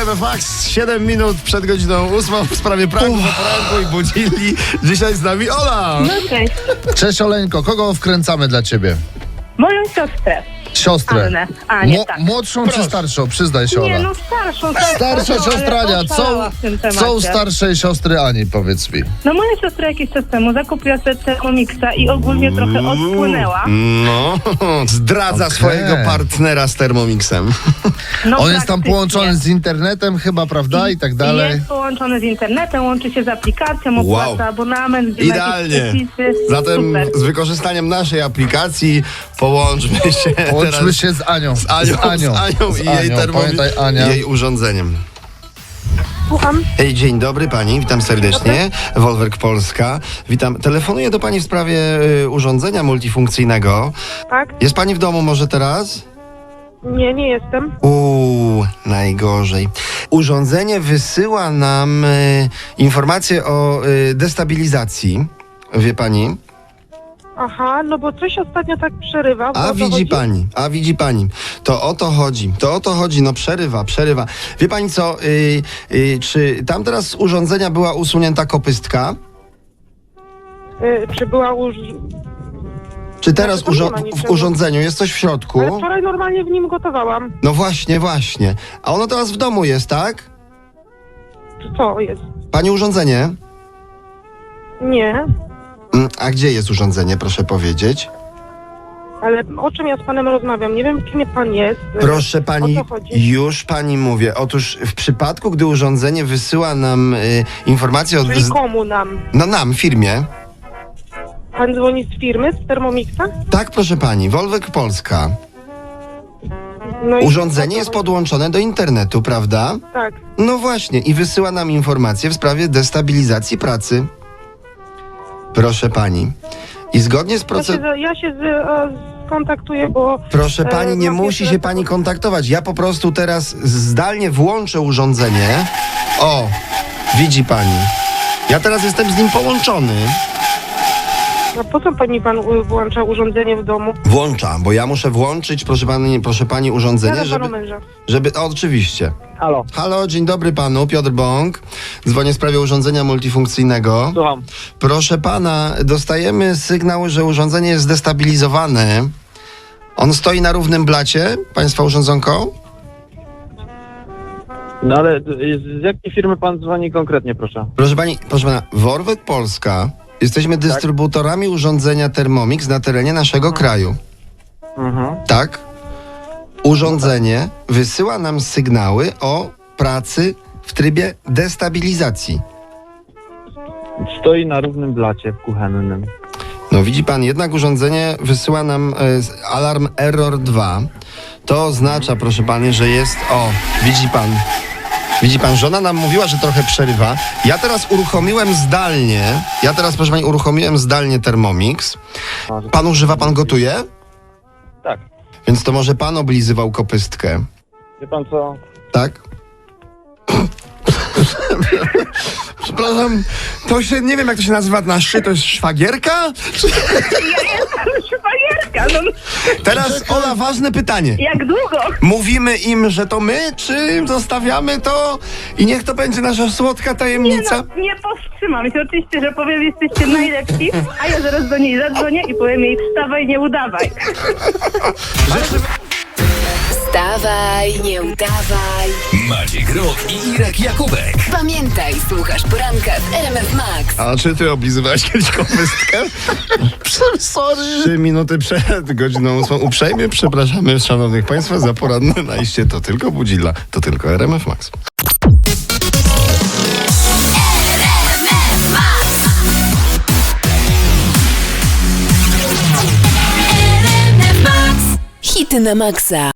RMF Max, 7 minut przed godziną 8 w sprawie pranku po poranku i budzili. Dzisiaj z nami Ola. No cześć. Cześć Oleńko, kogo wkręcamy dla ciebie? Moją siostrę. Siostrę. Annę. Anię, Mo- tak. Młodszą czy starszą? Przyznaj się, Nie, Ola. no starszą. tak, Starsza starszą, siostra ale Ania, co, oszalała w tym co u temacie. starszej siostry Ani, powiedz mi? No moja siostra jakiś czas temu zakupiła sobie Thermomixa i ogólnie trochę odpłynęła. No, zdradza Okej. swojego partnera z Thermomixem. No, On jest tam praktycznie. połączony z internetem chyba, prawda? I tak dalej. Jest połączony z internetem, łączy się z aplikacją, Wow. opłaca abonament, gdzie ma jakieś Idealnie. przepisy. Zatem Super. z wykorzystaniem naszej aplikacji połączmy się Teraz się z Anią. z Anią, z Anią, z Anią z i jej Anią. Thermomix, Pamiętaj, Ania. jej urządzeniem. Słucham. Hej, dzień dobry pani, witam serdecznie. Wolwerk Polska. Witam. Telefonuję do pani w sprawie y, urządzenia multifunkcyjnego. Tak? Jest pani w domu może teraz? Nie, nie jestem. Uuu, najgorzej. Urządzenie wysyła nam y, informacje o y, destabilizacji. Wie pani? Aha, no bo coś ostatnio tak przerywa. A widzi chodzi? pani, a widzi pani. To o to chodzi, to o to chodzi, no przerywa, przerywa. Wie pani co, y, y, czy tam teraz z urządzenia była usunięta kopystka? Y, czy była już... Czy teraz Znaczy, nie urzo- w niczego. urządzeniu jest coś w środku? Ale wczoraj normalnie w nim gotowałam. No właśnie, właśnie. A ono teraz w domu jest, tak? Czy Co jest? Pani urządzenie? Nie. Mm, A gdzie jest urządzenie, proszę powiedzieć? Ale o czym ja z panem rozmawiam? Nie wiem, kim pan jest. Proszę pani, O co chodzi? już pani mówię. Otóż w przypadku, gdy urządzenie wysyła nam y, informację o... Czyli komu nam? No nam, firmie. Pan dzwoni z firmy, z Thermomixa? Tak, proszę pani, Wolwek Polska. No i Urządzenie jest podłączone do internetu, prawda? Tak. No właśnie, i wysyła nam informacje w sprawie destabilizacji pracy. Proszę pani. I zgodnie z Ja się, procedurą... z- ja się z, skontaktuję, bo... Proszę E, pani, nie musi się pani kontaktować. Ja po prostu teraz zdalnie włączę urządzenie. O, widzi pani. Ja teraz jestem z nim połączony. A po co pani pan włącza urządzenie w domu? Włączam, bo ja muszę włączyć, proszę pani, proszę pani, urządzenie, żeby, męża. żeby... O, oczywiście. Halo, Halo, dzień dobry panu, Piotr Bąk. Dzwonię w sprawie urządzenia multifunkcyjnego. słucham. Proszę pana, dostajemy sygnał, że urządzenie jest zdestabilizowane. On stoi na równym blacie, państwa urządzonko? No ale z z jakiej firmy pan dzwoni konkretnie, proszę? Proszę pani, proszę pana, Worwek Polska. Jesteśmy dystrybutorami urządzenia Thermomix na terenie naszego kraju. Mhm. Tak? Urządzenie wysyła nam sygnały o pracy w trybie destabilizacji. Stoi na równym blacie kuchennym. No widzi pan, jednak urządzenie wysyła nam e, alarm Error 2. To oznacza, proszę pani, że jest. O, widzi pan. Widzi pan, żona nam mówiła, że trochę przerywa. Ja teraz uruchomiłem zdalnie. Ja teraz, proszę pani, uruchomiłem zdalnie Thermomix. Pan używa, pan gotuje? Tak. Więc to może pan oblizywał kopystkę, Wie pan co? tak? Przepraszam, to się, nie wiem jak to się nazywa na szy, to jest szwagierka? Szwajerka, no Teraz, Ola, ważne pytanie. jak długo? Mówimy im, że to my, czy zostawiamy to i niech to będzie nasza słodka Nie, tajemnica? no, nie powstrzymam się. Oczywiście, że powiem, jesteście najlepsi, a ja zaraz do niej zadzwonię i powiem jej wstawaj, nie udawaj. Wstawaj, nie udawaj. Maciek Rok i Irek Jakubek. Pamiętaj, słuchasz poranka w RMF Max. A czy ty oblizywałeś kiedyś kopystkę? Sorry. Trzy minuty przed godziną ósmą. Uprzejmie przepraszamy szanownych państwa za poranne najście. To tylko Budzilla, to tylko RMF Max. Hity na maksa.